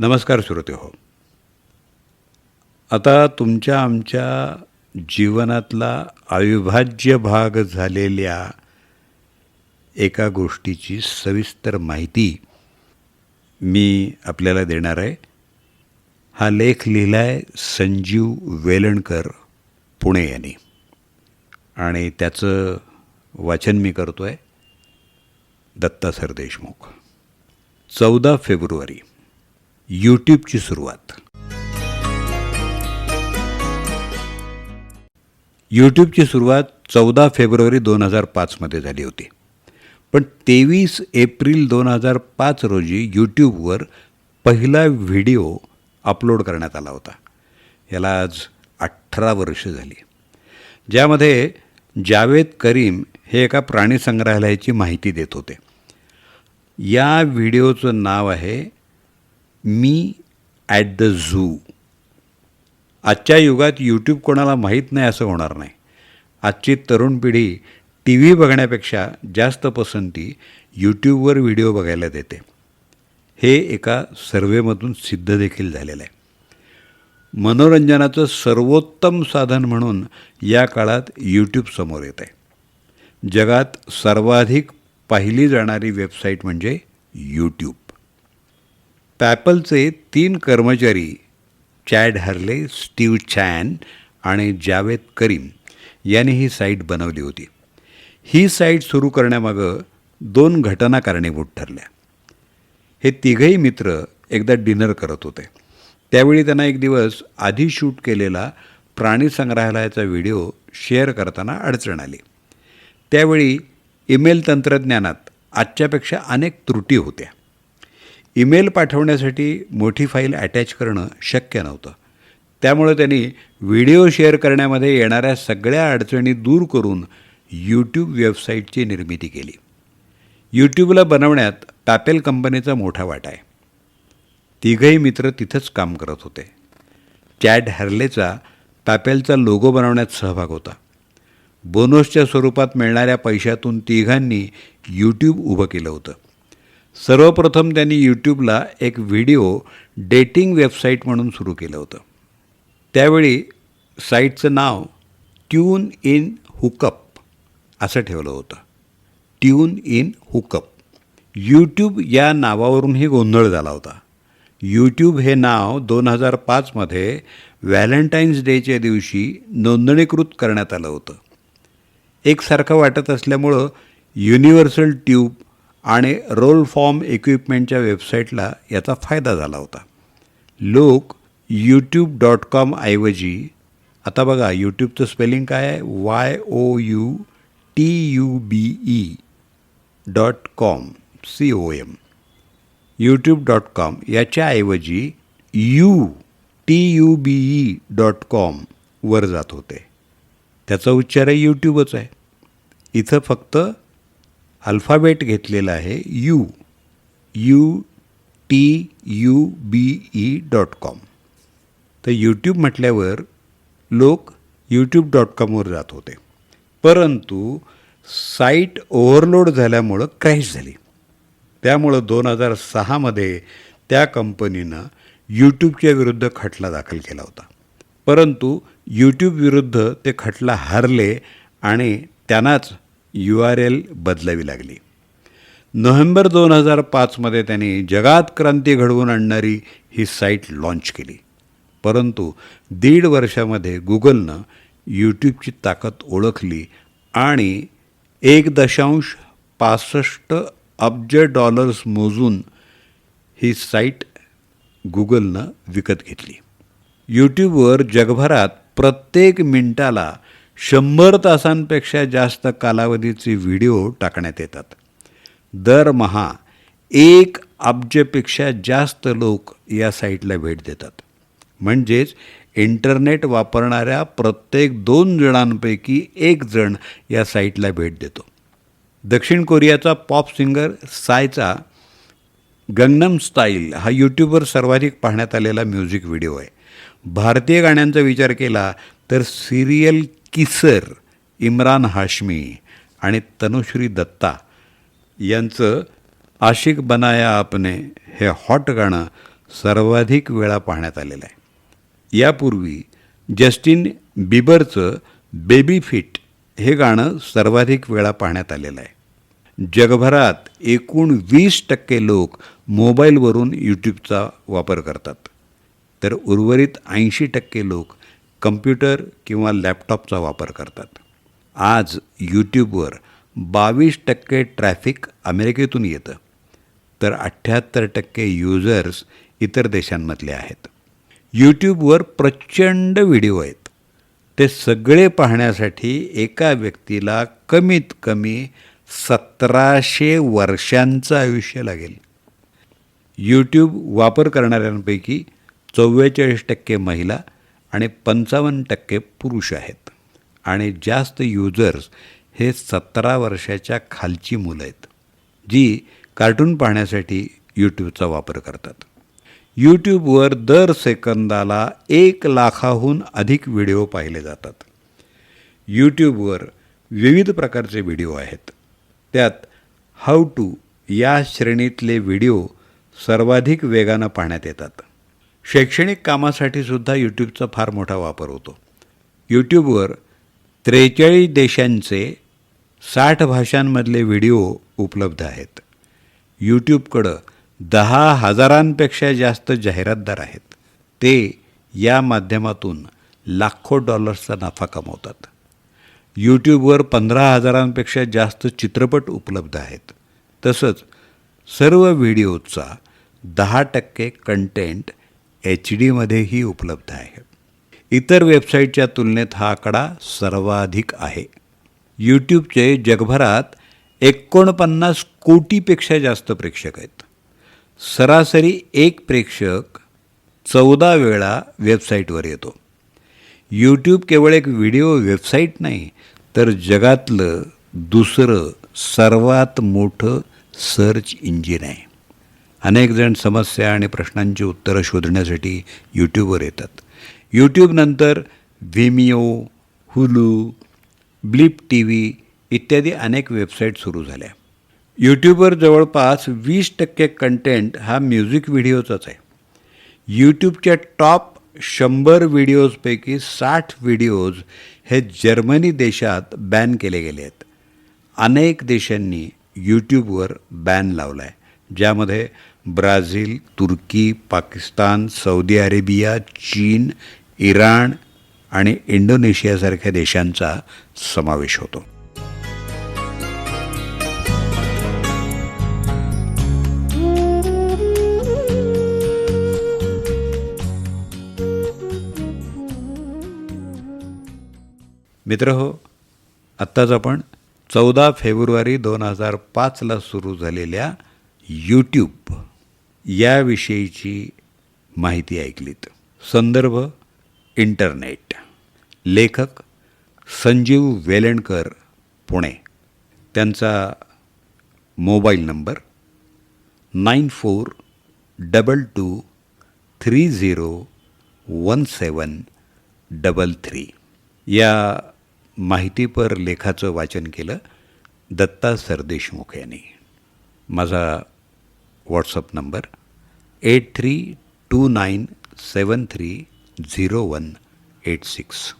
नमस्कार श्रोते हो. आता तुमच्या आमच्या जीवनातला अविभाज्य भाग झालेल्या एका गोष्टीची सविस्तर माहिती मी आपल्याला देणार आहे. हा लेख लिहिला आहे संजीव वेलणकर पुणे यांनी. आणि त्याचं वाचन मी करतो आहे दत्ता सरदेशमुख चौदा फेब्रुवारी यूट्यूबची सुरुवात. यूट्यूबची सुरुवात चौदा फेब्रुवारी दोन हजार पाचमध्ये झाली होती. पण तेवीस एप्रिल दोन हजार पाच रोजी यूट्यूबवर पहिला व्हिडिओ अपलोड करण्यात आला होता. याला आज अठरा वर्ष झाली. ज्यामध्ये जावेद करीम हे एका प्राणी संग्रहालयाची माहिती देत होते. या व्हिडिओचं नाव आहे मी ॲट द झू आजच्या युगात यूट्यूब कोणाला माहीत नाही असं होणार नाही. आजची तरुण पिढी टी व्ही बघण्यापेक्षा जास्त पसंती यूट्यूबवर व्हिडिओ बघायला देते. हे एका सर्वेमधून सिद्ध देखील झालेलं आहे. मनोरंजनाचं सर्वोत्तम साधन म्हणून या काळात यूट्यूब समोर येत आहे. जगात सर्वाधिक पाहिली जाणारी वेबसाईट म्हणजे यूट्यूब पॅपलचे तीन कर्मचारी चॅड हर्ले स्टीव चॅन आणि जावेद करीम यांनी ही साईट बनवली होती. ही साईट सुरू करण्यामागं दोन घटना कारणीभूत ठरल्या. हे तिघही मित्र एकदा डिनर करत होते. त्यावेळी त्यांना एक दिवस आधी शूट केलेला प्राणी संग्रहालयाचा व्हिडिओ शेअर करताना अडचण आली. त्यावेळी ईमेल तंत्रज्ञानात आजच्यापेक्षा अनेक त्रुटी होत्या. ईमेल पाठवण्यासाठी मोठी फाईल अटॅच करणं शक्य नव्हतं. त्यामुळे त्यांनी व्हिडिओ शेअर करण्यामध्ये येणाऱ्या सगळ्या अडचणी दूर करून यूट्यूब वेबसाईटची निर्मिती केली. यूट्यूबला बनवण्यात पॅपेल कंपनीचा मोठा वाटा आहे. तिघही मित्र तिथंच काम करत होते. चॅड हर्लेचा पॅपेलचा लोगो बनवण्यात सहभाग होता. बोनसच्या स्वरूपात मिळणाऱ्या पैशातून तिघांनी यूट्यूब उभं केलं होतं. सर्वप्रथम त्यांनी यूट्यूबला एक व्हिडिओ डेटिंग वेबसाईट म्हणून सुरू केलं होतं. त्यावेळी साईटचं नाव ट्यून इन हुकअप असं ठेवलं होतं. Tune in hookup. यूट्यूब या नावावरूनही गोंधळ झाला होता. यूट्यूब हे नाव दोन हजार पाचमध्ये व्हॅलेंटाईन्स डेच्या दिवशी नोंदणीकृत करण्यात आलं होतं. एकसारखं वाटत असल्यामुळं युनिव्हर्सल ट्यूब आणि रोल फॉर्म इक्विपमेंटच्या वेबसाईटला याचा फायदा झाला होता. लोक यूट्यूब डॉट कॉम ऐवजी आता बघा यूट्यूबचं स्पेलिंग काय आहे? Y O U T U B E dot com C O M YouTube dot com याच्याऐवजी U T U B E dot com वर जात होते. त्याचा उच्चार आहे यूट्यूबच आहे. इथं फक्त अल्फाबेट घेतलेला आहे U U T U B E dot com. तर यूट्यूब म्हटल्यावर लोक यूट्यूब डॉट कॉमवर जात होते. परंतु साईट ओव्हरलोड झाल्यामुळं क्रॅश झाली. त्यामुळं दोन हजार सहामध्ये त्या कंपनीनं यूट्यूबच्या विरुद्ध खटला दाखल केला होता. परंतु यूट्यूब विरुद्ध ते खटला हारले आणि त्यांनाच यू आर एल बदलावी लागली. नोव्हेंबर दोन हजार पाचमध्ये त्यांनी जगात क्रांती घडवून आणणारी ही साईट लॉन्च केली. परंतु दीड वर्षामध्ये गुगलनं यूट्यूबची ताकद ओळखली आणि एक दशांश पासष्ट अब्ज डॉलर्स मोजून ही साईट गुगलनं विकत घेतली. यूट्यूबवर जगभरात प्रत्येक मिनटाला शंभर तासांपेक्षा जास्त कालावधीचे व्हिडिओ टाकण्यात येतात. दरमहा एक अब्जपेक्षा जास्त लोक या साईटला भेट देतात. म्हणजेच इंटरनेट वापरणाऱ्या प्रत्येक दोन जणांपैकी एक जण या साईटला भेट देतो. दक्षिण कोरियाचा पॉप सिंगर सायचा गंगनम स्टाईल हा यूट्यूबवर सर्वाधिक पाहण्यात आलेला म्युझिक व्हिडिओ आहे. भारतीय गाण्यांचा विचार केला तर सिरियल किसर इम्रान हाशमी आणि तनुश्री दत्ता यांचं आशिक बनाया आपने हे हॉट गाणं सर्वाधिक वेळा पाहण्यात आलेलं आहे. यापूर्वी जस्टिन बिबरचं बेबी फिट हे गाणं सर्वाधिक वेळा पाहण्यात आलेलं आहे. जगभरात एकूण वीस टक्के लोक मोबाईलवरून यूट्यूबचा वापर करतात. तर उर्वरित ऐंशी टक्के लोक कम्प्युटर किंवा लॅपटॉपचा वापर करतात. आज यूट्यूबवर बावीस टक्के ट्रॅफिक अमेरिकेतून येतं. तर अठ्ठ्याहत्तर टक्के युजर्स इतर देशांमधले आहेत. यूट्यूबवर प्रचंड व्हिडिओ आहेत. ते सगळे पाहण्यासाठी एका व्यक्तीला कमीत कमी सतराशे वर्षांचं आयुष्य लागेल. यूट्यूब वापर करणाऱ्यांपैकी चव्वेचाळीस टक्के महिला आणि पंचावन्न टक्के पुरुष आहेत. आणि जास्त युजर्स हे सतरा वर्षाच्या खालची मुलं आहेत जी कार्टून पाहण्यासाठी यूट्यूबचा वापर करतात. यूट्यूबवर दर सेकंदाला एक लाखाहून अधिक व्हिडिओ पाहिले जातात. यूट्यूबवर विविध प्रकारचे व्हिडिओ आहेत. त्यात हाऊ टू या श्रेणीतले व्हिडिओ सर्वाधिक वेगानं पाहण्यात येतात. शैक्षणिक कामासाठी सुद्धा यूट्यूबचा फार मोठा वापर होतो. यूट्यूबवर त्रेचाळीस देशांचे साठ भाषांमधले व्हिडिओ उपलब्ध आहेत. यूट्यूबकडं दहा हजारांपेक्षा जास्त जाहिरातदार आहेत. ते या माध्यमातून लाखो डॉलर्सचा नफा कमवतात. यूट्यूबवर पंधरा हजारांपेक्षा जास्त चित्रपट उपलब्ध आहेत. तसंच सर्व व्हिडिओचा दहा टक्के कंटेंट एच डीमध्येही उपलब्ध आहे. इतर वेबसाईटच्या तुलनेत हा आकडा सर्वाधिक आहे. यूट्यूबचे जगभरात एकोणपन्नास कोटीपेक्षा जास्त प्रेक्षक आहेत. सरासरी एक प्रेक्षक चौदा वेळा वेबसाईटवर येतो. यूट्यूब केवळ एक व्हिडिओ वेबसाईट नाही तर जगातलं दुसरं सर्वात मोठं सर्च इंजिन आहे. अनेकजण समस्या आणि प्रश्नांची उत्तरं शोधण्यासाठी यूट्यूबवर येतात. यूट्यूबनंतर Vimeo Hulu Blip T V इत्यादी अनेक वेबसाईट सुरू झाल्या. यूट्यूबवर जवळपास वीस टक्के कंटेंट हा म्युझिक व्हिडिओचाच आहे. यूट्यूबच्या टॉप शंभर व्हिडिओजपैकी साठ व्हिडिओज हे जर्मनी देशात बॅन केले गेले आहेत. अनेक देशांनी यूट्यूबवर बॅन लावला आहे ज्यामध्ये ब्राझील तुर्की पाकिस्तान सौदी अरेबिया चीन इराण आणि इंडोनेशियासारख्या देशांचा समावेश होतो. मित्र हो आत्ताच आपण चौदा फेब्रुवारी दोन हजार पाचला सुरू झालेल्या यूट्यूब याविषयीची माहिती ऐकलीत. संदर्भ इंटरनेट. लेखक संजीव वेलणकर पुणे. त्यांचा mobile number nine four double two three zero one seven double three. या माहितीपर लेखाचं वाचन केलं दत्ता सरदेशमुख यांनी. माझा WhatsApp number eight three two nine seven three zero one eight six.